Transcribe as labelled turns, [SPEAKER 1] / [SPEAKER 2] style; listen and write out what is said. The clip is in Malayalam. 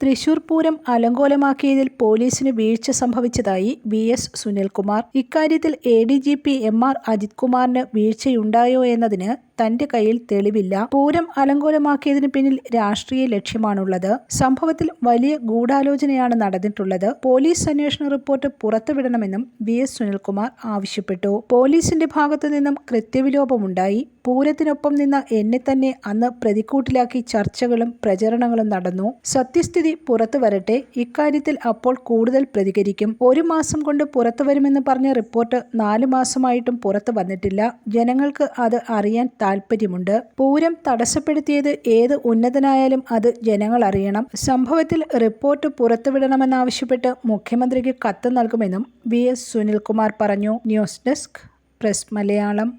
[SPEAKER 1] തൃശൂർ പൂരം അലങ്കോലമാക്കിയതിൽ പോലീസിന് വീഴ്ച സംഭവിച്ചതായി വി എസ് സുനിൽകുമാർ. ഇക്കാര്യത്തിൽ A D G P M R Ajith കുമാറിന് വീഴ്ചയുണ്ടായോ എന്നതിന് തന്റെ കയ്യിൽ തെളിവില്ല. പൂരം അലങ്കോലമാക്കിയതിന് പിന്നിൽ രാഷ്ട്രീയ ലക്ഷ്യമാണുള്ളത്. സംഭവത്തിൽ വലിയ ഗൂഢാലോചനയാണ് നടന്നിട്ടുള്ളത്. പോലീസ് അന്വേഷണ റിപ്പോർട്ട് പുറത്തുവിടണമെന്നും വി എസ് സുനിൽകുമാർ ആവശ്യപ്പെട്ടു. പോലീസിന്റെ ഭാഗത്തു നിന്നും കൃത്യവിലോപമുണ്ടായി. പൂരത്തിനൊപ്പം നിന്ന എന്നെ തന്നെ അന്ന് പ്രതിക്കൂട്ടിലാക്കി ചർച്ചകളും പ്രചരണങ്ങളും നടന്നു. സത്യസ്ഥിതി പുറത്തു വരട്ടെ. ഇക്കാര്യത്തിൽ അപ്പോൾ കൂടുതൽ പ്രതികരിക്കും. ഒരു മാസം കൊണ്ട് പുറത്തു വരുമെന്ന് പറഞ്ഞ റിപ്പോർട്ട് നാല് മാസമായിട്ടും പുറത്തു വന്നിട്ടില്ല. ജനങ്ങൾക്ക് അത് അറിയാൻ താൽപ്പര്യമുണ്ട്. പൂരം തടസ്സപ്പെടുത്തിയത് ഏത് ഉന്നതനായാലും അത് ജനങ്ങൾ അറിയണം. സംഭവത്തിൽ റിപ്പോർട്ട് പുറത്തുവിടണമെന്നാവശ്യപ്പെട്ട് മുഖ്യമന്ത്രിക്ക് കത്ത് നൽകുമെന്നും വി എസ് സുനിൽകുമാർ പറഞ്ഞു.
[SPEAKER 2] News desk press Malayalam.